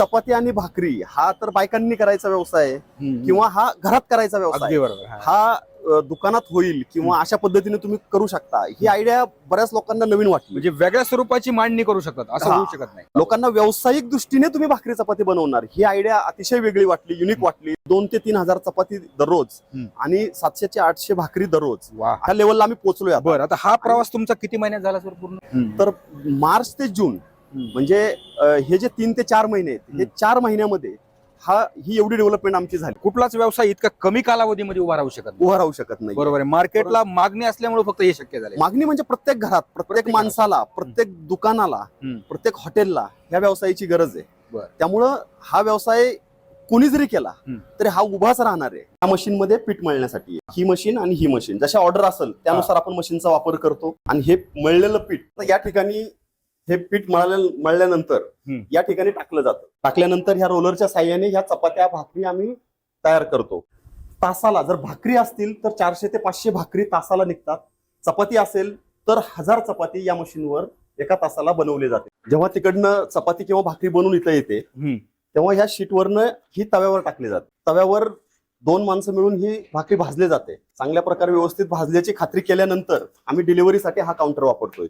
चपाती आणि भाकरी हा तर बायकांनी करायचा व्यवसाय आहे. किंवा हा घरात करायचा व्यवसाय हा. दुकानात होईल किंवा अशा पद्धतीने तुम्ही करू शकता. ही आयडिया बऱ्याच लोकांना नवीन वाटली. म्हणजे वेगळ्या स्वरूपाची मांडणी करू शकतात असं. होऊ शकत नाही. लोकांना व्यावसायिक दृष्टीने तुम्ही भाकरी चपाती बनवणार. ही आयडिया अतिशय वेगळी वाटली युनिक वाटली. दोन ते तीन हजार चपाती दररोज. आणि सातशे ते आठशे भाकरी दररोज. ह्या लेवलला आम्ही पोहोचलोय आता. बरं आता हा प्रवास तुमचा किती महिन्यात झाला सर पूर्ण? तर मार्च ते जून म्हणजे हे जे तीन ते चार महिने आहेत हे चार महिन्यामध्ये हा ही एवढी डेव्हलपमेंट आमची झाली. कुठलाच व्यवसाय इतका कमी कालावधीमध्ये उभा राहू शकत उभा राहू शकत नाही. बरोबर आहे. मार्केटला मागणी असल्यामुळे फक्त हे शक्य झाले मागणी म्हणजे प्रत्येक घरात प्रत्येक माणसाला प्रत्येक दुकानाला. प्रत्येक हॉटेलला ह्या व्यवसायाची गरज आहे. त्यामुळं हा व्यवसाय कोणी जरी केला. तरी हा उभाच राहणार आहे. या मशीन मध्ये पीठ मळण्यासाठी. ही मशीन आणि ही मशीन जशा ऑर्डर असेल त्यानुसार आपण मशीनचा वापर करतो. आणि हे मळलेलं पीठ तर या ठिकाणी हे पीठ मळल्या मळल्यानंतर हम्म. या ठिकाणी टाकलं जातं. टाकल्यानंतर ह्या रोलरच्या साह्याने ह्या चपात्या भाकरी आम्ही तयार करतो. तासाला जर भाकरी असतील तर चारशे ते पाचशे भाकरी तासाला निघतात. चपाती असेल तर हजार चपाती या मशीनवर एका तासाला बनवली जाते. जेव्हा तिकडनं चपाती किंवा भाकरी बनवून इथं येते हम्म. तेव्हा ह्या शीटवरनं ही तव्यावर टाकली जाते. तव्यावर दोन माणसं मिळून ही भाकरी भाजली जाते. चांगल्या प्रकारे व्यवस्थित भाजल्याची खात्री केल्यानंतर आम्ही डिलिव्हरीसाठी हा काउंटर वापरतोय.